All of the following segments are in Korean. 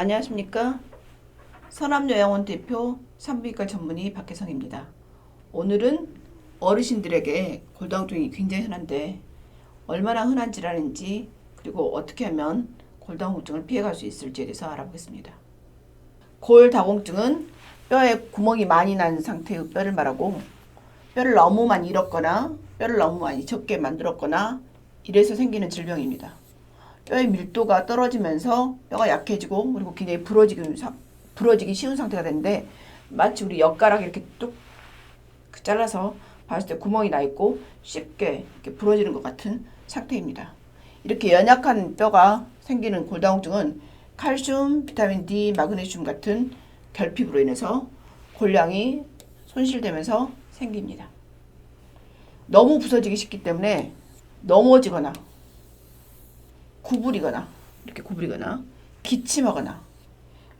안녕하십니까 서남요양원 대표 산부인과 전문의 박혜성입니다. 오늘은 어르신들에게 골다공증이 굉장히 흔한데 얼마나 흔한 질환인지 그리고 어떻게 하면 골다공증을 피해갈 수 있을지에 대해서 알아보겠습니다. 골다공증은 뼈에 구멍이 많이 난 상태의 뼈를 말하고 뼈를 너무 많이 잃었거나 뼈를 너무 많이 적게 만들었거나 이래서 생기는 질병입니다. 뼈의 밀도가 떨어지면서 뼈가 약해지고 그리고 굉장히 부러지기, 사- 부러지기 쉬운 상태가 되는데 마치 우리 엿가락 이렇게 뚝 잘라서 봤을 때 구멍이 나 있고 쉽게 이렇게 부러지는 것 같은 상태입니다. 이렇게 연약한 뼈가 생기는 골다공증은 칼슘, 비타민 D, 마그네슘 같은 결핍으로 인해서 골량이 손실되면서 생깁니다. 너무 부서지기 쉽기 때문에 넘어지거나 구부리거나 이렇게 구부리거나 기침하거나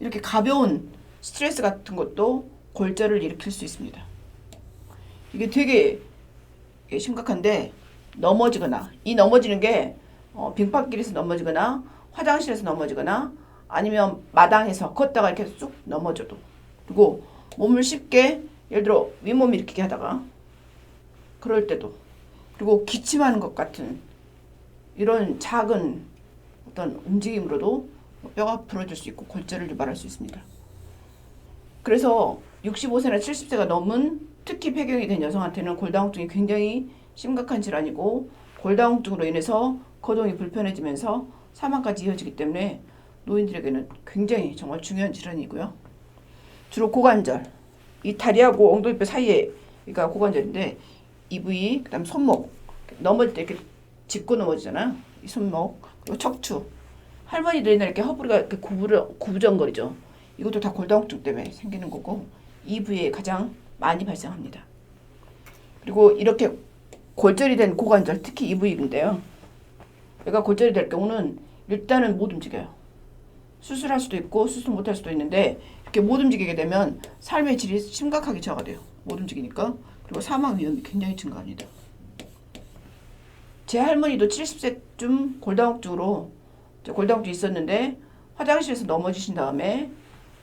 이렇게 가벼운 스트레스 같은 것도 골절을 일으킬 수 있습니다. 이게 되게 심각한데 넘어지거나 이 넘어지는 게 어, 빙판길에서 넘어지거나 화장실에서 넘어지거나 아니면 마당에서 걷다가 이렇게 쑥 넘어져도 그리고 몸을 쉽게 예를 들어 윗몸 일으키기 하다가 그럴 때도 그리고 기침하는 것 같은 이런 작은 어떤 움직임으로도 뼈가 부러질 수 있고 골절을 유발할 수 있습니다. 그래서 65세나 70세가 넘은 특히 폐경이 된 여성한테는 골다공증이 굉장히 심각한 질환이고 골다공증으로 인해서 거동이 불편해지면서 사망까지 이어지기 때문에 노인들에게는 굉장히 정말 중요한 질환이고요. 주로 고관절, 이 다리하고 엉덩이뼈 사이에가 고관절인데 이 부위, 그다음 손목 넘어질 때 이렇게 짚고 넘어지잖아. 이 손목 그리고 척추. 할머니들 옛날에 이렇게 허브리가 이렇게 구부러, 구부정거리죠. 이것도 다 골다공증 때문에 생기는 거고 이 부위에 가장 많이 발생합니다. 그리고 이렇게 골절이 된 고관절, 특히 이 부위인데요. 얘가 골절이 될 경우는 일단은 못 움직여요. 수술할 수도 있고 수술 못할 수도 있는데 이렇게 못 움직이게 되면 삶의 질이 심각하게 저하가 돼요. 못 움직이니까 그리고 사망 위험이 굉장히 증가합니다. 제 할머니도 70세쯤 골다공증으로 이제 골다공증이 있었는데 화장실에서 넘어지신 다음에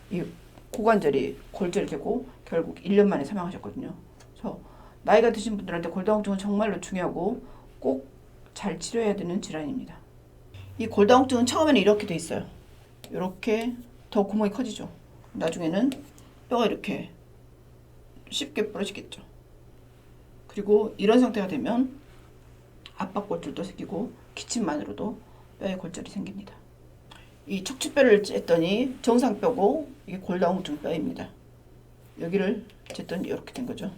이 고관절이 골절이 되고 결국 1년 만에 사망하셨거든요. 그래서 나이가 드신 분들한테 골다공증은 정말로 중요하고 꼭 잘 치료해야 되는 질환입니다. 이 골다공증은 처음에는 이렇게 돼 있어요. 이렇게 더 구멍이 커지죠. 나중에는 뼈가 이렇게 쉽게 부러지겠죠. 그리고 이런 상태가 되면 압박 골절도 생기고 기침만으로도 뼈에 골절이 생깁니다. 이 척추뼈를 쟀더니 정상뼈고 이게 골다공증 뼈입니다. 여기를 쟀더니 이렇게 된 거죠.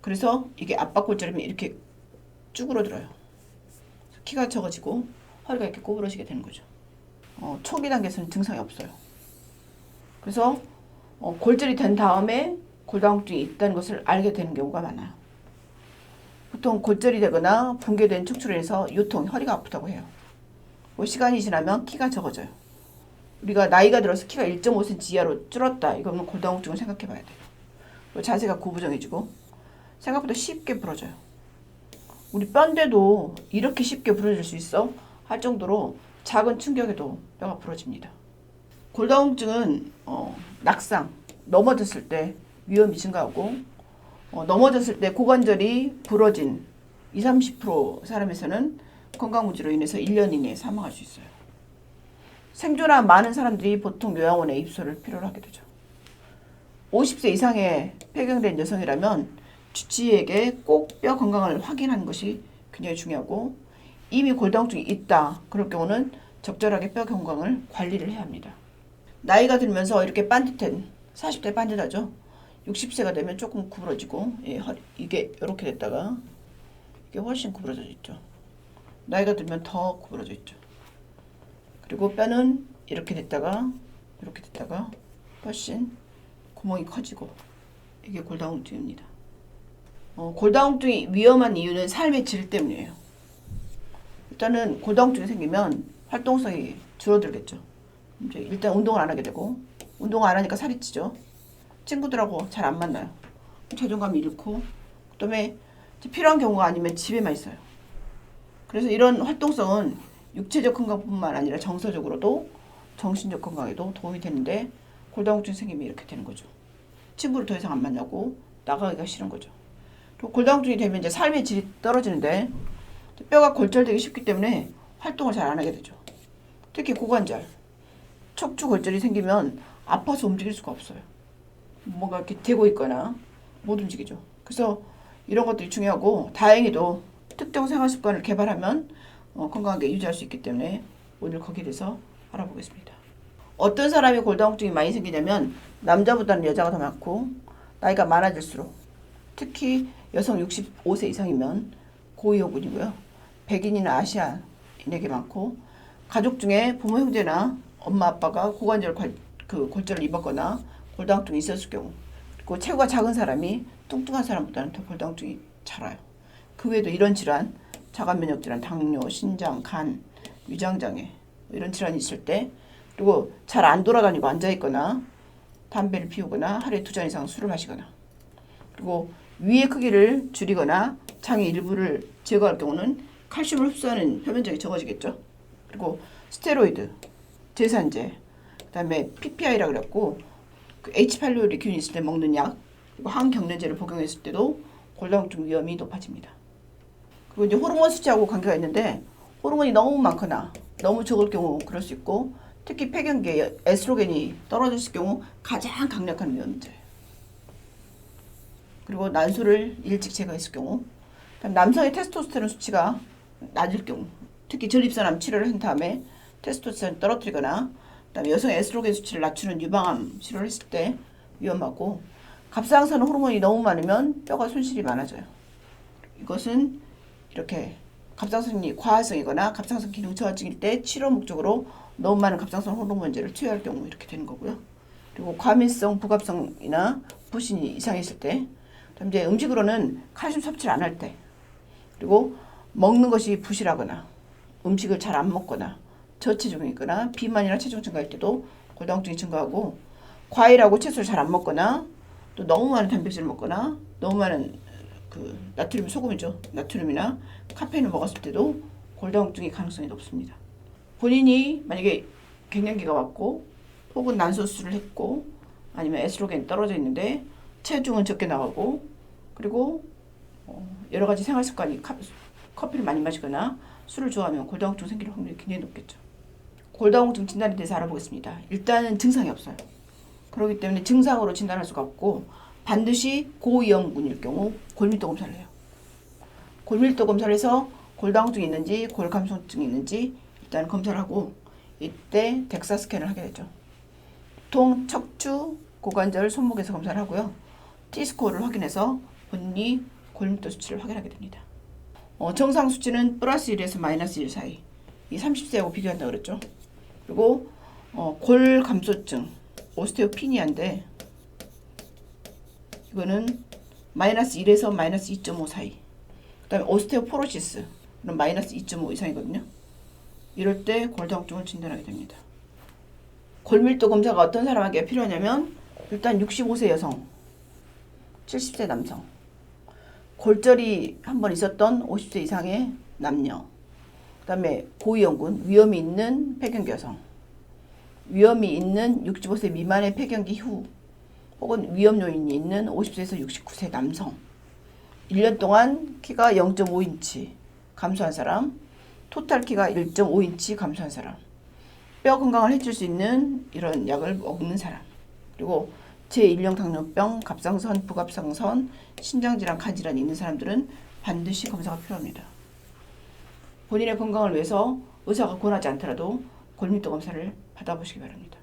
그래서 이게 압박 골절이면 이렇게 쭈그러들어요. 키가 적어지고 허리가 이렇게 구부러지게 되는 거죠. 어, 초기 단계에서는 증상이 없어요. 그래서 어, 골절이 된 다음에 골다공증이 있다는 것을 알게 되는 경우가 많아요. 보통 골절이 되거나 붕괴된 척추로 인해서 요통, 허리가 아프다고 해요. 그 시간이 지나면 키가 적어져요. 우리가 나이가 들어서 키가 1.5cm 이하로 줄었다. 이거는 골다공증을 생각해 봐야 돼요. 그리고 자세가 구부정해지고 생각보다 쉽게 부러져요. 우리 뼈인데도 이렇게 쉽게 부러질 수 있어? 할 정도로 작은 충격에도 뼈가 부러집니다. 골다공증은 어, 낙상, 넘어졌을 때 위험이 증가하고 어, 넘어졌을 때 고관절이 부러진 20, 30% 사람에서는 건강 문제로 인해서 1년 이내에 사망할 수 있어요. 생존한 많은 사람들이 보통 요양원에 입소를 필요로 하게 되죠. 50세 이상의 폐경된 여성이라면 주치의에게 꼭 뼈 건강을 확인하는 것이 굉장히 중요하고 이미 골다공증이 있다. 그럴 경우는 적절하게 뼈 건강을 관리를 해야 합니다. 나이가 들면서 이렇게 반듯한 40대 반듯하죠. 60세가 되면 조금 구부러지고 예, 허리, 이게 이렇게 됐다가 이게 훨씬 구부러져 있죠. 나이가 들면 더 구부러져 있죠. 그리고 뼈는 이렇게 됐다가 이렇게 됐다가 훨씬 구멍이 커지고 이게 골다공증입니다. 어, 골다공증이 위험한 이유는 삶의 질 때문이에요. 일단은 골다공증이 생기면 활동성이 줄어들겠죠. 이제 일단 운동을 안 하게 되고 운동을 안 하니까 살이 찌죠. 친구들하고 잘 안 만나요. 자존감이 잃고 그다음에 필요한 경우가 아니면 집에만 있어요. 그래서 이런 활동성은 육체적 건강뿐만 아니라 정서적으로도 정신적 건강에도 도움이 되는데 골다공증 생기면 이렇게 되는 거죠. 친구를 더 이상 안 만나고 나가기가 싫은 거죠. 또 골다공증이 되면 이제 삶의 질이 떨어지는데 뼈가 골절되기 쉽기 때문에 활동을 잘 안 하게 되죠. 특히 고관절, 척추 골절이 생기면 아파서 움직일 수가 없어요. 뭔가 이렇게 대고 있거나 못 움직이죠. 그래서 이런 것들이 중요하고 다행히도 특정 생활 습관을 개발하면 어, 건강하게 유지할 수 있기 때문에 오늘 거기에 대해서 알아보겠습니다. 어떤 사람이 골다공증이 많이 생기냐면 남자보다는 여자가 더 많고 나이가 많아질수록 특히 여성 65세 이상이면 고위험군이고요. 백인이나 아시아인에게 많고 가족 중에 부모 형제나 엄마 아빠가 고관절 관, 그 골절을 입었거나 골다공증이 있었을 경우 그리고 체구가 작은 사람이 뚱뚱한 사람보다는 더 골다공증이 잘 와요. 그 외에도 이런 질환, 자가 면역 질환, 당뇨, 신장, 간, 위장 장애 뭐 이런 질환이 있을 때 그리고 잘 안 돌아다니고 앉아 있거나 담배를 피우거나 하루에 두 잔 이상 술을 마시거나 그리고 위의 크기를 줄이거나 장의 일부를 제거할 경우는 칼슘을 흡수하는 표면적이 적어지겠죠. 그리고 스테로이드, 제산제, 그다음에 PPI라 그랬고 그 H5로리 균이 있을 때 먹는 약, 그리고 항경련제를 복용했을 때도 골다공증 위험이 높아집니다. 그리고 이제 호르몬 수치하고 관계가 있는데 호르몬이 너무 많거나 너무 적을 경우 그럴 수 있고 특히 폐경기에 에스트로겐이 떨어졌을 경우 가장 강력한 위험자예요. 그리고 난소를 일찍 제거했을 경우 남성의 테스토스테론 수치가 낮을 경우 특히 전립선암 치료를 한 다음에 테스토스테론 떨어뜨리거나 그다음에 여성의 에스트로겐 수치를 낮추는 유방암 치료를 했을 때 위험하고 갑상선 호르몬이 너무 많으면 뼈가 손실이 많아져요. 이것은 이렇게 갑상선이 과활성이거나 갑상선 기능 저하증일 때 치료 목적으로 너무 많은 갑상선 호르몬제를 투여할 경우 이렇게 되는 거고요. 그리고 과민성 부갑성이나 부신이 이상했을 때, 그다음 이제 음식으로는 칼슘 섭취를 안 할 때, 그리고 먹는 것이 부실하거나 음식을 잘 안 먹거나 저체중이거나 비만이나 체중 증가할 때도 골다공증이 증가하고 과일하고 채소를 잘 안 먹거나 또 너무 많은 단백질을 먹거나 너무 많은 그 나트륨 소금이죠 나트륨이나 카페인을 먹었을 때도 골다공증의 가능성이 높습니다. 본인이 만약에 갱년기가 왔고 혹은 난소수를 했고 아니면 에스트로겐 떨어져 있는데 체중은 적게 나가고 그리고 어, 여러 가지 생활 습관이 카, 커피를 많이 마시거나 술을 좋아하면 골다공증 생길 확률이 굉장히 높겠죠. 골다공증 진단에 대해서 알아보겠습니다. 일단은 증상이 없어요. 그렇기 때문에 증상으로 진단할 수가 없고 반드시 고위험군일 경우 골밀도 검사를 해요. 골밀도 검사를 해서 골다공증이 있는지 골감소증이 있는지 일단 검사를 하고 이때 덱사 스캔을 하게 되죠. 보통 척추, 고관절, 손목에서 검사를 하고요. T스코어를 확인해서 본인이 골밀도 수치를 확인하게 됩니다. 어, 정상 수치는 플러스 1에서 마이너스 1 사이. 이 30세하고 비교한다 그랬죠. 그리고 어, 골 감소증, 오스테오피니아인데 이거는 마이너스 1에서 마이너스 2.5 사이. 그 다음에 오스테오포로시스, 는 마이너스 2.5 이상이거든요. 이럴 때 골다공증을 진단하게 됩니다. 골밀도 검사가 어떤 사람에게 필요하냐면 일단 65세 여성, 70세 남성, 골절이 한 번 있었던 50세 이상의 남녀, 그 다음에 고위험군, 위험이 있는 폐경기 여성, 위험이 있는 65세 미만의 폐경기 후, 혹은 위험 요인이 있는 50세에서 69세 남성, 1년 동안 키가 0.5인치 감소한 사람, 토탈 키가 1.5인치 감소한 사람, 뼈 건강을 해줄 수 있는 이런 약을 먹는 사람, 그리고 제1형 당뇨병, 갑상선, 부갑상선, 신장질환, 간질환이 있는 사람들은 반드시 검사가 필요합니다. 본인의 건강을 위해서 의사가 권하지 않더라도 골밀도 검사를 받아보시기 바랍니다.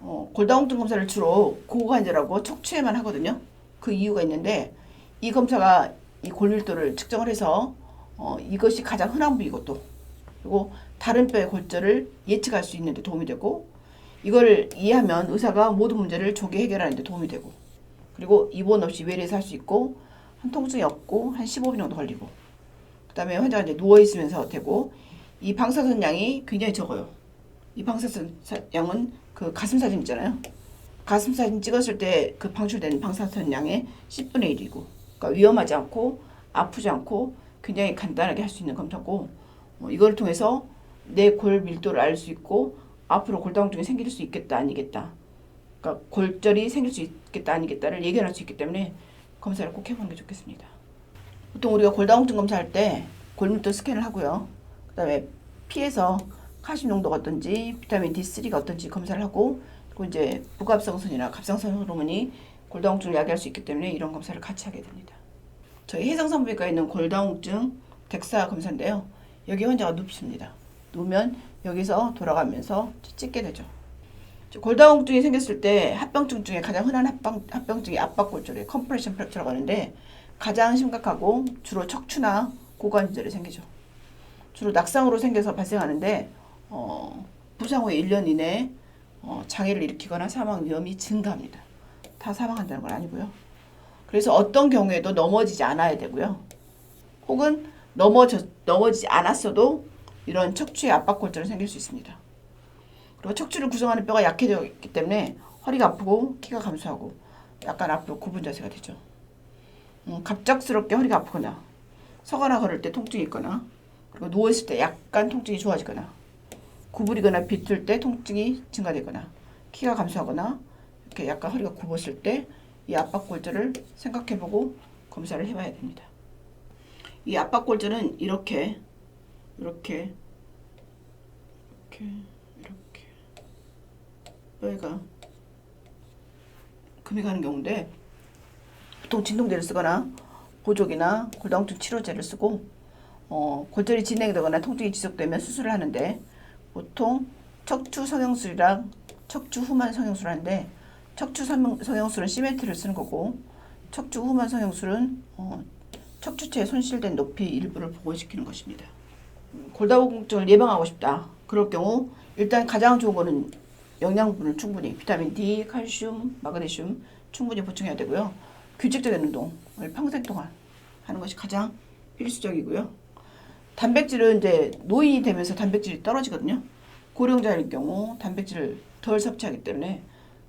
어, 골다공증 검사를 주로 고관절하고 척추에만 하거든요. 그 이유가 있는데 이 검사가 이 골밀도를 측정을 해서 어, 이것이 가장 흔한 부위고 또 그리고 다른 뼈의 골절을 예측할 수 있는 데 도움이 되고 이걸 이해하면 의사가 모든 문제를 조기 해결하는 데 도움이 되고 그리고 입원 없이 외래에서 할 수 있고 한 통증이 없고 한 15분 정도 걸리고 그다음에 환자가 이제 누워 있으면서 되고 이 방사선 양이 굉장히 적어요. 이 방사선 사- 양은 그 가슴 사진 있잖아요. 가슴 사진 찍었을 때 그 방출되는 방사선 양의 10분의 1이고 그러니까 위험하지 않고 아프지 않고 굉장히 간단하게 할 수 있는 검사고 어, 이걸 통해서 내 골 밀도를 알 수 있고 앞으로 골다공증이 생길 수 있겠다 아니겠다. 그러니까 골절이 생길 수 있겠다 아니겠다를 예견할 수 있기 때문에 검사를 꼭 해보는 게 좋겠습니다. 보통 우리가 골다공증 검사할 때 골밀도 스캔을 하고요. 그 다음에 피에서 칼슘 농도가 어떤지 비타민 D3가 어떤지 검사를 하고 그리고 이제 부갑성선이나 갑상선 호르몬이 골다공증을 야기할 수 있기 때문에 이런 검사를 같이 하게 됩니다. 저희 해상산부인과에 있는 골다공증 덱사 검사인데요. 여기 환자가 눕습니다. 누우면 여기서 돌아가면서 찍게 되죠. 골다공증이 생겼을 때 합병증 중에 가장 흔한 합병, 합병증이 압박골절이에요. 컴프레션 프랙처라고 하는데 가장 심각하고 주로 척추나 고관절에 생기죠. 주로 낙상으로 생겨서 발생하는데 어, 부상 후에 1년 이내에 어, 장애를 일으키거나 사망 위험이 증가합니다. 다 사망한다는 건 아니고요. 그래서 어떤 경우에도 넘어지지 않아야 되고요. 혹은 넘어져, 넘어지지 않았어도 이런 척추의 압박골절이 생길 수 있습니다. 그리고 척추를 구성하는 뼈가 약해져 있기 때문에 허리가 아프고 키가 감소하고 약간 앞으로 굽은 자세가 되죠. 음, 갑작스럽게 허리가 아프거나 서거나 걸을 때 통증이 있거나 그리고 누워있을 때 약간 통증이 좋아지거나 구부리거나 비틀 때 통증이 증가되거나 키가 감소하거나 이렇게 약간 허리가 굽었을 때 이 압박골절을 생각해보고 검사를 해봐야 됩니다. 이 압박골절은 이렇게 이렇게 이렇게 이렇게 뼈가 금이 가는 경우인데 보통 진통제를 쓰거나 보조기나 골다공증 치료제를 쓰고 어, 골절이 진행되거나 통증이 지속되면 수술을 하는데 보통 척추 성형술이랑 척추 후만 성형술을 하는데 척추 성형- 성형술은 시멘트를 쓰는 거고 척추 후만 성형술은 어, 척추체에 손실된 높이 일부를 복원시키는 것입니다. 음, 골다공증을 예방하고 싶다. 그럴 경우 일단 가장 좋은 거는 영양분을 충분히 비타민 D, 칼슘, 마그네슘 충분히 보충해야 되고요. 규칙적인 운동을 평생 동안 하는 것이 가장 필수적이고요. 단백질은 이제 노인이 되면서 단백질이 떨어지거든요. 고령자일 경우 단백질을 덜 섭취하기 때문에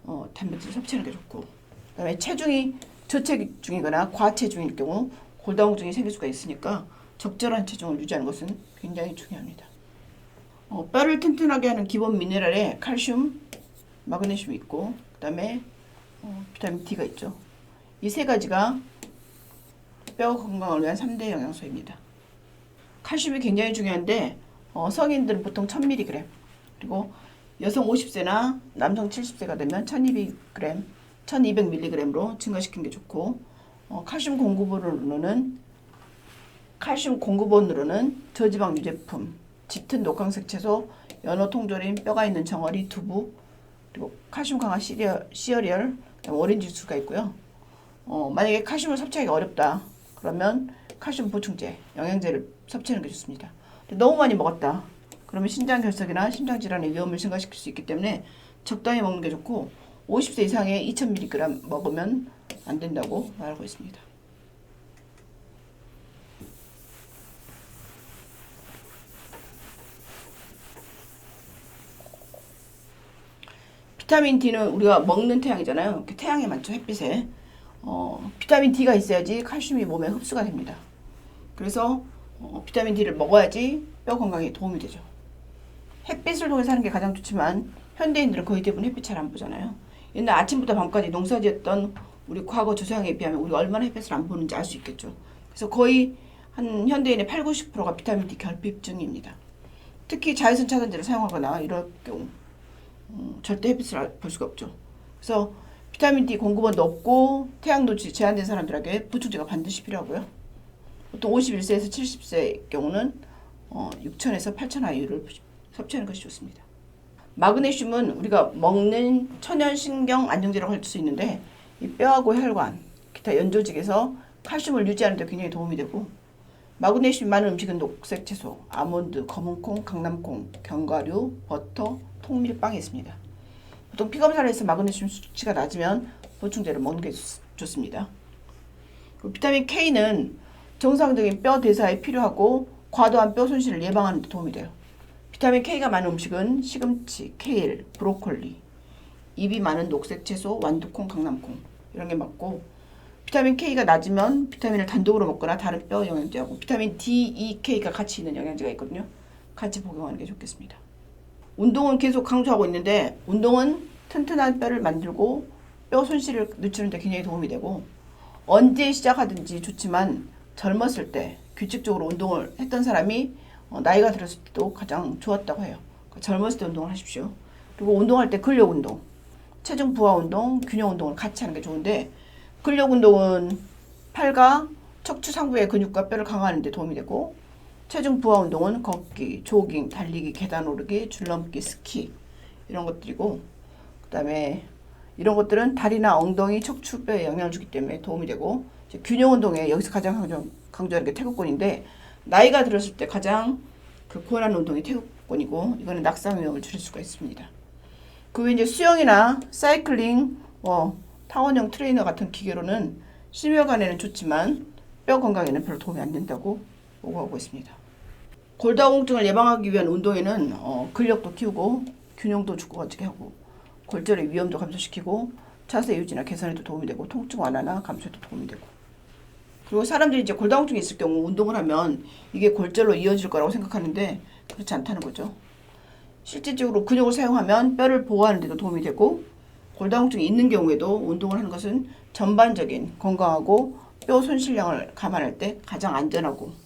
어, 단백질 섭취하는 게 좋고 그다음에 체중이 저체중이거나 과체중일 경우 골다공증이 생길 수가 있으니까 적절한 체중을 유지하는 것은 굉장히 중요합니다. 어, 뼈를 튼튼하게 하는 기본 미네랄에 칼슘, 마그네슘이 있고 그다음에 어, 비타민 D가 있죠. 이 세 가지가 뼈 건강을 위한 3대 영양소입니다. 칼슘이 굉장히 중요한데 어, 성인들은 보통 1000mg 그리고 여성 50세나 남성 70세가 되면 1200g, 1200mg로 증가시키는 게 좋고 어, 칼슘 공급원으로는 칼슘 공급원으로는 저지방 유제품, 짙은 녹황색 채소, 연어 통조림, 뼈가 있는 정어리, 두부 그리고 칼슘 강화 시리얼, 시어리얼, 오렌지 주스가 있고요. 어, 만약에 칼슘을 섭취하기 어렵다 그러면 칼슘 보충제, 영양제를 섭취하는 게 좋습니다. 너무 많이 먹었다. 그러면 신장 결석이나 심장 질환의 위험을 증가시킬 수 있기 때문에 적당히 먹는 게 좋고 50세 이상의 2000mg 먹으면 안 된다고 말하고 있습니다. 비타민 D는 우리가 먹는 태양이잖아요. 태양에 많죠, 햇빛에. 어, 비타민 D가 있어야지 칼슘이 몸에 흡수가 됩니다. 그래서 어, 비타민 D를 먹어야지 뼈 건강에 도움이 되죠. 햇빛을 통해서 하는 게 가장 좋지만 현대인들은 거의 대부분 햇빛 잘 안 보잖아요. 옛날 아침부터 밤까지 농사지었던 우리 과거 조상에 비하면 우리가 얼마나 햇빛을 안 보는지 알 수 있겠죠. 그래서 거의 한 현대인의 8, 90%가 비타민 D 결핍증입니다. 특히 자외선 차단제를 사용하거나 이럴 경우 음, 절대 햇빛을 볼 수가 없죠. 그래서 비타민 D 공급원도 없고 태양도 지- 제한된 사람들에게 보충제가 반드시 필요하고요. 보통 51세에서 70세의 경우는 어, 6천에서 8천 아이유를 섭취하는 것이 좋습니다. 마그네슘은 우리가 먹는 천연 신경 안정제라고 할 수 있는데 이 뼈하고 혈관, 기타 연조직에서 칼슘을 유지하는 데 굉장히 도움이 되고 마그네슘 많은 음식은 녹색 채소, 아몬드, 검은콩, 강남콩, 견과류, 버터, 통밀빵에 있습니다. 보통 피 검사를 해서 마그네슘 수치가 낮으면 보충제를 먹는 게 좋- 좋습니다. 비타민 K는 정상적인 뼈 대사에 필요하고 과도한 뼈 손실을 예방하는 데 도움이 돼요. 비타민 K가 많은 음식은 시금치, 케일, 브로콜리, 잎이 많은 녹색 채소, 완두콩, 강남콩 이런 게 맞고 비타민 K가 낮으면 비타민을 단독으로 먹거나 다른 뼈 영양제하고 비타민 D, E, K가 같이 있는 영양제가 있거든요. 같이 복용하는 게 좋겠습니다. 운동은 계속 강조하고 있는데 운동은 튼튼한 뼈를 만들고 뼈 손실을 늦추는 데 굉장히 도움이 되고 언제 시작하든지 좋지만 젊었을 때 규칙적으로 운동을 했던 사람이 어, 나이가 들었을 때도 가장 좋았다고 해요. 그러니까 젊었을 때 운동을 하십시오. 그리고 운동할 때 근력 운동, 체중 부하 운동, 균형 운동을 같이 하는 게 좋은데 근력 운동은 팔과 척추 상부의 근육과 뼈를 강화하는 데 도움이 되고 체중 부하 운동은 걷기, 조깅, 달리기, 계단 오르기, 줄넘기, 스키 이런 것들이고 그다음에 이런 것들은 다리나 엉덩이, 척추뼈에 영향을 주기 때문에 도움이 되고 균형 운동에 여기서 가장 강조, 강조하는 게 태극권인데 나이가 들었을 때 가장 그 고난한 운동이 태극권이고 이거는 낙상 위험을 줄일 수가 있습니다. 그 외에 이제 수영이나 사이클링, 뭐 타원형 트레이너 같은 기계로는 심혈관에는 좋지만 뼈 건강에는 별로 도움이 안 된다고 보고하고 있습니다. 골다공증을 예방하기 위한 운동에는 어, 근력도 키우고 균형도 주고받게 하고 골절의 위험도 감소시키고 자세 유지나 개선에도 도움이 되고 통증 완화나 감소에도 도움이 되고 그리고 사람들이 이제 골다공증이 있을 경우 운동을 하면 이게 골절로 이어질 거라고 생각하는데 그렇지 않다는 거죠. 실질적으로 근육을 사용하면 뼈를 보호하는 데도 도움이 되고 골다공증이 있는 경우에도 운동을 하는 것은 전반적인 건강하고 뼈 손실량을 감안할 때 가장 안전하고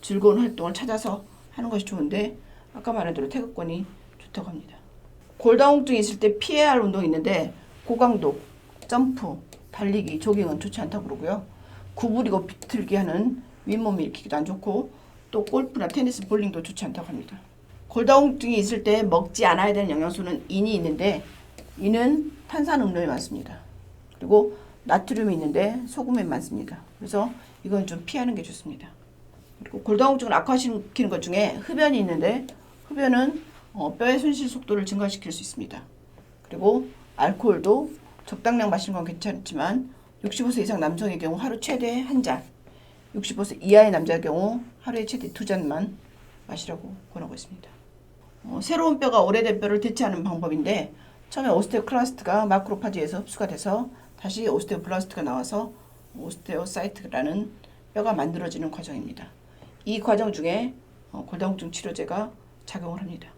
즐거운 활동을 찾아서 하는 것이 좋은데 아까 말한 대로 태극권이 좋다고 합니다. 골다공증이 있을 때 피해야 할 운동이 있는데 고강도, 점프, 달리기, 조깅은 좋지 않다고 그러고요. 구부리고 비틀기 하는 윗몸 일으키기도 안 좋고 또 골프나 테니스, 볼링도 좋지 않다고 합니다. 골다공증이 있을 때 먹지 않아야 되는 영양소는 인이 있는데 인은 탄산 음료에 많습니다. 그리고 나트륨이 있는데 소금에 많습니다. 그래서 이건 좀 피하는 게 좋습니다. 골다공증을 악화시키는 것 중에 흡연이 있는데 흡연은 어, 뼈의 손실 속도를 증가시킬 수 있습니다. 그리고 알코올도 적당량 마시는 건 괜찮지만 65세 이상 남성의 경우 하루 최대 한 잔, 65세 이하의 남자의 경우 하루에 최대 두 잔만 마시라고 권하고 있습니다. 어, 새로운 뼈가 오래된 뼈를 대체하는 방법인데 처음에 오스테오클라스트가 마크로파지에서 흡수가 돼서 다시 오스테오블라스트가 나와서 오스테오사이트라는 뼈가 만들어지는 과정입니다. 이 과정 중에 어, 골다공증 치료제가 작용을 합니다.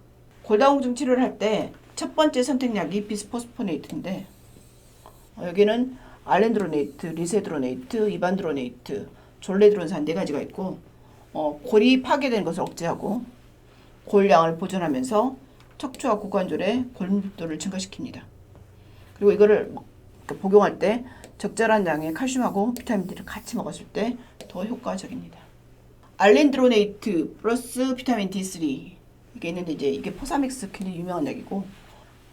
골다공증 치료를 할 때 첫 번째 선택약이 비스포스포네이트인데 어, 여기는 알렌드로네이트, 리세드로네이트, 이반드로네이트, 졸레드론산 네 가지가 있고 어, 골이 파괴된 것을 억제하고 골량을 보존하면서 척추와 고관절의 골밀도를 증가시킵니다. 그리고 이거를 그 복용할 때 적절한 양의 칼슘하고 비타민 D를 같이 먹었을 때 더 효과적입니다. 알렌드로네이트 플러스 비타민 D3 이게 있는데 이제 이게 포사믹스 굉장히 유명한 약이고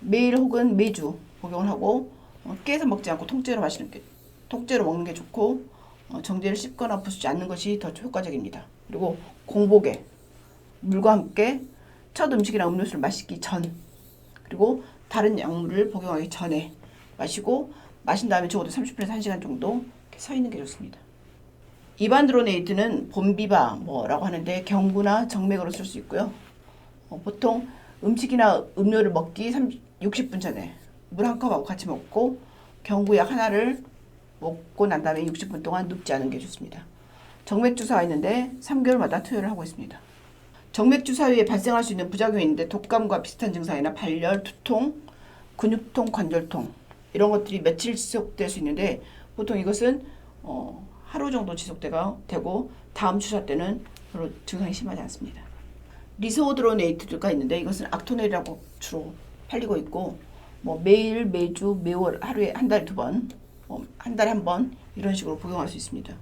매일 혹은 매주 복용을 하고 어, 깨서 먹지 않고 통째로 마시는 게 통째로 먹는 게 좋고 어, 정제를 씹거나 부수지 않는 것이 더 효과적입니다. 그리고 공복에 물과 함께 첫 음식이나 음료수를 마시기 전 그리고 다른 약물을 복용하기 전에 마시고 마신 다음에 적어도 30분에서 1시간 정도 서 있는 게 좋습니다. 이반드로네이트는 봄비바 뭐라고 하는데 경구나 정맥으로 쓸 수 있고요. 어, 보통 음식이나 음료를 먹기 30, 60분 전에 물 한 컵하고 같이 먹고 경구약 하나를 먹고 난 다음에 60분 동안 눕지 않은 게 좋습니다. 정맥 주사가 있는데 3개월마다 투여를 하고 있습니다. 정맥 주사 후에 발생할 수 있는 부작용이 있는데 독감과 비슷한 증상이나 발열, 두통, 근육통, 관절통 이런 것들이 며칠 지속될 수 있는데 보통 이것은 어, 하루 정도 지속되고 되고 다음 주사 때는 별로 증상이 심하지 않습니다. 리소드로네이트가 있는데 이것은 악토넬이라고 주로 팔리고 있고 뭐 매일 매주 매월 하루에 한 달에 두 번, 뭐 한 달에 한 번 이런 식으로 복용할 수 있습니다.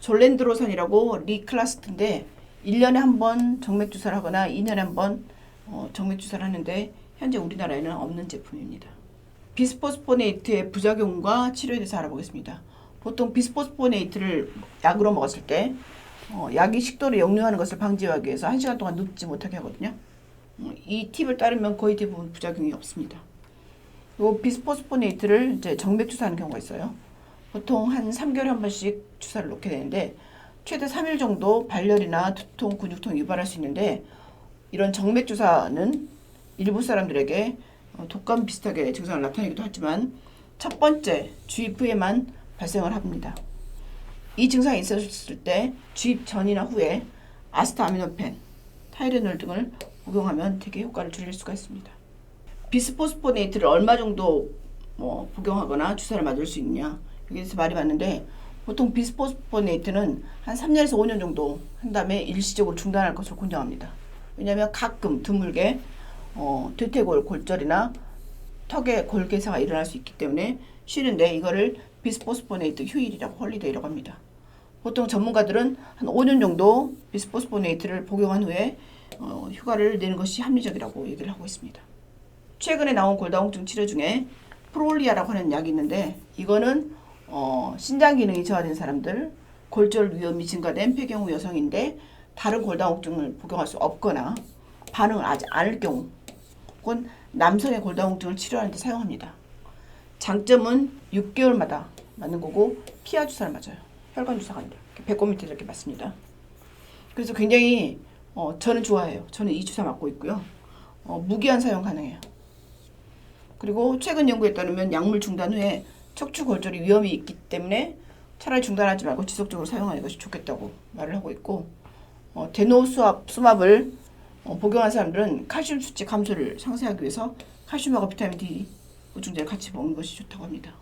졸렌드로산이라고 리클라스트인데 1년에 한 번 정맥 주사를 하거나 2년에 한번 어, 정맥 주사를 하는데 현재 우리나라에는 없는 제품입니다. 비스포스포네이트의 부작용과 치료에 대해서 알아보겠습니다. 보통 비스포스포네이트를 약으로 먹었을 때 어, 약이 식도를 역류하는 것을 방지하기 위해서 1시간 동안 눕지 못하게 하거든요. 어, 이 팁을 따르면 거의 대부분 부작용이 없습니다. 그리고 비스포스포네이트를 이제 정맥 주사하는 경우가 있어요. 보통 한 3개월에 한 번씩 주사를 놓게 되는데 최대 3일 정도 발열이나 두통, 근육통 유발할 수 있는데 이런 정맥 주사는 일부 사람들에게 어, 독감 비슷하게 증상을 나타내기도 하지만 첫 번째 주입 후에만 발생을 합니다. 이 증상이 있었을 때 주입 전이나 후에 아스타아미노펜, 타이레놀 등을 복용하면 되게 효과를 줄일 수가 있습니다. 비스포스포네이트를 얼마 정도 뭐 복용하거나 주사를 맞을 수 있느냐 여기서 말이 많은데 보통 비스포스포네이트는 한 3년에서 5년 정도 한 다음에 일시적으로 중단할 것으로 권장합니다. 왜냐하면 가끔 드물게 어, 퇴퇴골 골절이나 턱에 골개사가 일어날 수 있기 때문에 쉬는데 이거를 비스포스포네이트 휴일이라고 헐리데이라고 합니다. 보통 전문가들은 한 5년 정도 비스포스포네이트를 복용한 후에 어, 휴가를 내는 것이 합리적이라고 얘기를 하고 있습니다. 최근에 나온 골다공증 치료 중에 프롤리아라고 하는 약이 있는데 이거는 어, 신장 기능이 저하된 사람들, 골절 위험이 증가된 폐경후 여성인데 다른 골다공증을 복용할 수 없거나 반응을 하지 않을 경우 혹은 남성의 골다공증을 치료하는 데 사용합니다. 장점은 6개월마다 맞는 거고 피하 주사를 맞아요. 혈관 주사가 아니라 배꼽 밑에 이렇게 맞습니다. 그래서 굉장히 어, 저는 좋아해요. 저는 이 주사 맞고 있고요. 어, 무기한 사용 가능해요. 그리고 최근 연구에 따르면 약물 중단 후에 척추 골절이 위험이 있기 때문에 차라리 중단하지 말고 지속적으로 사용하는 것이 좋겠다고 말을 하고 있고 어, 데노수압 수압을 어, 복용한 사람들은 칼슘 수치 감소를 상쇄하기 위해서 칼슘하고 비타민 D 보충제를 같이 먹는 것이 좋다고 합니다.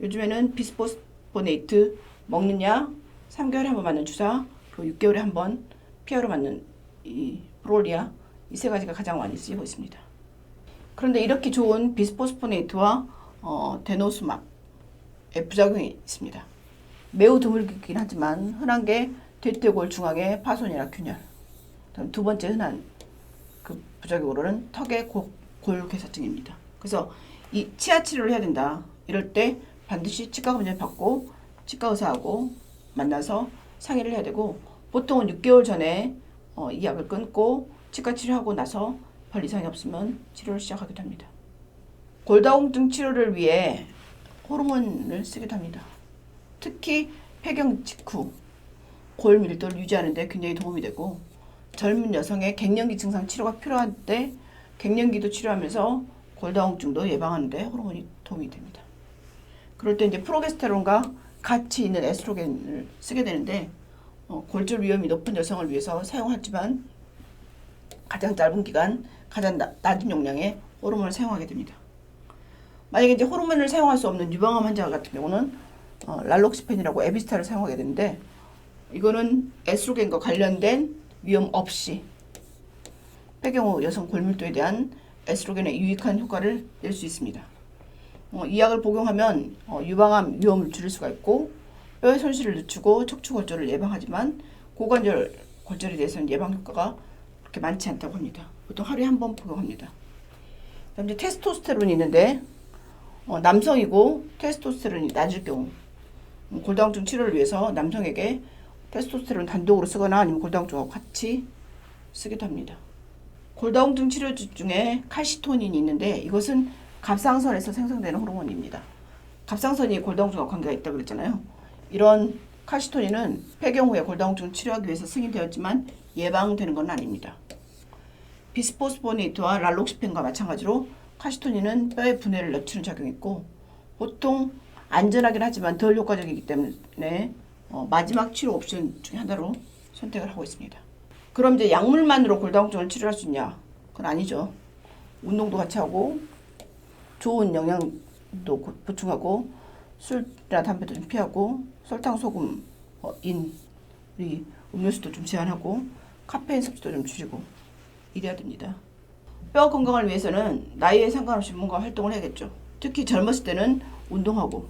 요즘에는 비스포스포네이트 먹는 약 3개월에 한 번 맞는 주사 그리고 6개월에 한 번 피하로 맞는 이 프롤리아 이 세 가지가 가장 많이 쓰이고 있습니다. 그런데 이렇게 좋은 비스포스포네이트와 어, 데노스막의 부작용이 있습니다. 매우 드물긴 하지만 흔한 게 대퇴골 중앙의 파손이나 균열. 두 번째 흔한 그 부작용으로는 턱의 골, 골괴사증입니다. 그래서 이 치아 치료를 해야 된다. 이럴 때 반드시 치과 검진 받고 치과 의사하고 만나서 상의를 해야 되고 보통은 6개월 전에 어, 이 약을 끊고 치과 치료하고 나서 별 이상이 없으면 치료를 시작하기도 합니다. 골다공증 치료를 위해 호르몬을 쓰기도 합니다. 특히 폐경 직후 골 밀도를 유지하는 데 굉장히 도움이 되고 젊은 여성의 갱년기 증상 치료가 필요할 때 갱년기도 치료하면서 골다공증도 예방하는 데 호르몬이 도움이 됩니다. 그럴 때 이제 프로게스테론과 같이 있는 에스트로겐을 쓰게 되는데 어, 골절 위험이 높은 여성을 위해서 사용하지만 가장 짧은 기간 가장 나, 낮은 용량의 호르몬을 사용하게 됩니다. 만약에 이제 호르몬을 사용할 수 없는 유방암 환자 같은 경우는 어, 랄록시펜이라고 에비스타를 사용하게 되는데 이거는 에스트로겐과 관련된 위험 없이 폐경후 여성 골밀도에 대한 에스트로겐의 유익한 효과를 낼 수 있습니다. 어, 이 약을 복용하면 어, 유방암 위험을 줄일 수가 있고 뼈의 손실을 늦추고 척추 골절을 예방하지만 고관절 골절에 대해서는 예방 효과가 그렇게 많지 않다고 합니다. 보통 하루에 한 번 복용합니다. 그다음 이제 테스토스테론이 있는데 어, 남성이고 테스토스테론이 낮을 경우 음, 골다공증 치료를 위해서 남성에게 테스토스테론 단독으로 쓰거나 아니면 골다공증하고 같이 쓰기도 합니다. 골다공증 치료 중에 칼시토닌이 있는데 이것은 갑상선에서 생성되는 호르몬입니다. 갑상선이 골다공증과 관계가 있다고 그랬잖아요. 이런 칼시토닌은 폐경 후에 골다공증을 치료하기 위해서 승인되었지만 예방되는 건 아닙니다. 비스포스포네이트와 랄록시펜과 마찬가지로 칼시토닌은 뼈의 분해를 늦추는 작용이 있고 보통 안전하긴 하지만 덜 효과적이기 때문에 어, 마지막 치료 옵션 중에 하나로 선택을 하고 있습니다. 그럼 이제 약물만으로 골다공증을 치료할 수 있냐? 그건 아니죠. 운동도 같이 하고 좋은 영양도 고- 보충하고 술이나 담배도 좀 피하고 설탕, 소금, 어, 인, 우리 음료수도 좀 제한하고 카페인 섭취도 좀 줄이고 이래야 됩니다. 뼈 건강을 위해서는 나이에 상관없이 뭔가 활동을 해야겠죠. 특히 젊었을 때는 운동하고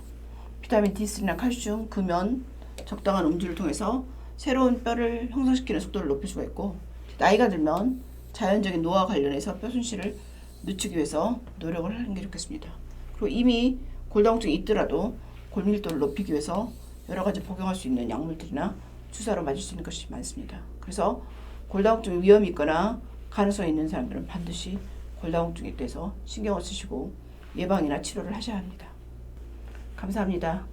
비타민 D3나 칼슘, 금연, 적당한 음주를 통해서 새로운 뼈를 형성시키는 속도를 높일 수가 있고 나이가 들면 자연적인 노화 관련해서 뼈 손실을 늦추기 위해서 노력을 하는 게 좋겠습니다. 그리고 이미 골다공증이 있더라도 골밀도를 높이기 위해서 여러 가지 복용할 수 있는 약물들이나 주사로 맞을 수 있는 것이 많습니다. 그래서 골다공증 위험이 있거나 가능성이 있는 사람들은 반드시 골다공증에 대해서 신경을 쓰시고 예방이나 치료를 하셔야 합니다. 감사합니다.